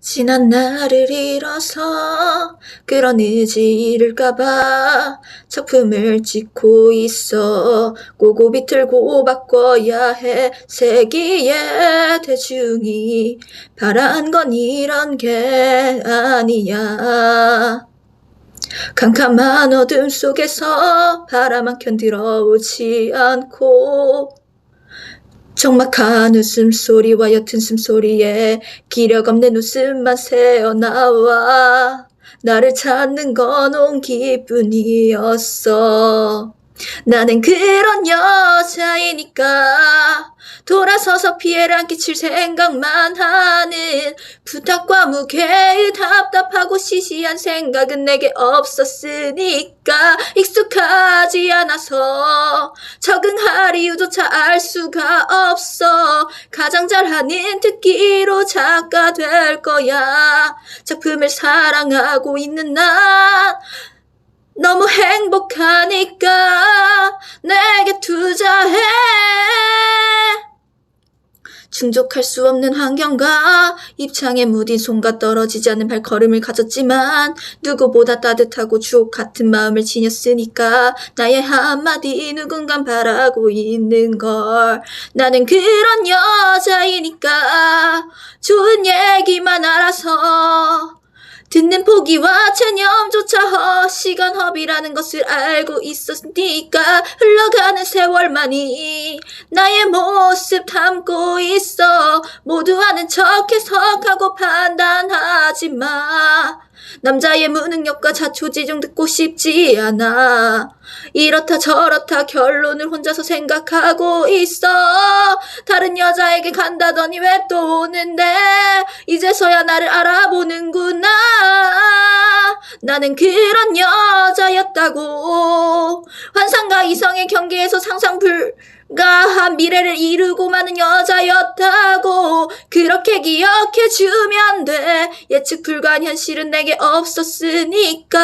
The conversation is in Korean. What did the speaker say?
지난 나를 잃어서 그런 의지 잃을까봐 작품을 찍고 있어. 꼬고 비 틀고 바꿔야 해. 세기에 대중이 바란 건 이런 게 아니야. 캄캄한 어둠 속에서 바라만 견디러오지 않고 적막한 웃음소리와 옅은 숨소리에 기력 없는 웃음만 새어나와. 나를 찾는 건 온 기분이었어 나는 그런 여자이니까 돌아서서 피해를 안 끼칠 생각만 하는 부탁과 무게의 답답하고 시시한 생각은 내게 없었으니까 익숙하지 않아서 적응할 이유조차 알 수가 없어. 가장 잘하는 듣기로 작가 될 거야. 작품을 사랑하고 있는 난 행복하니까 내게 투자해. 충족할 수 없는 환경과 입창에 무딘 손과 떨어지지 않는 발걸음을 가졌지만 누구보다 따뜻하고 주옥 같은 마음을 지녔으니까 나의 한마디 누군간 바라고 있는 걸. 나는 그런 여자이니까 좋은 얘기만 알아서 듣는 포기와 체념조차 허시간 허비라는 것을 알고 있었으니까 흘러가는 세월만이 나의 모습 담고 있어. 모두 아는 척 해석하고 판단하지 마 남자의 무능력과 자초지종 듣고 싶지 않아. 이렇다 저렇다 결론을 혼자서 생각하고 있어. 다른 여자에게 간다더니 왜 또 오는데? 이제서야 나를 알아보는구나. 나는 그런 여자였다고. 환상 과 이성의 경계에서 상상 불가한 미래를 이루고 마는 여자였다고 그렇게 기억해 주면 돼. 예측 불가한 현실은 내게 없었으니까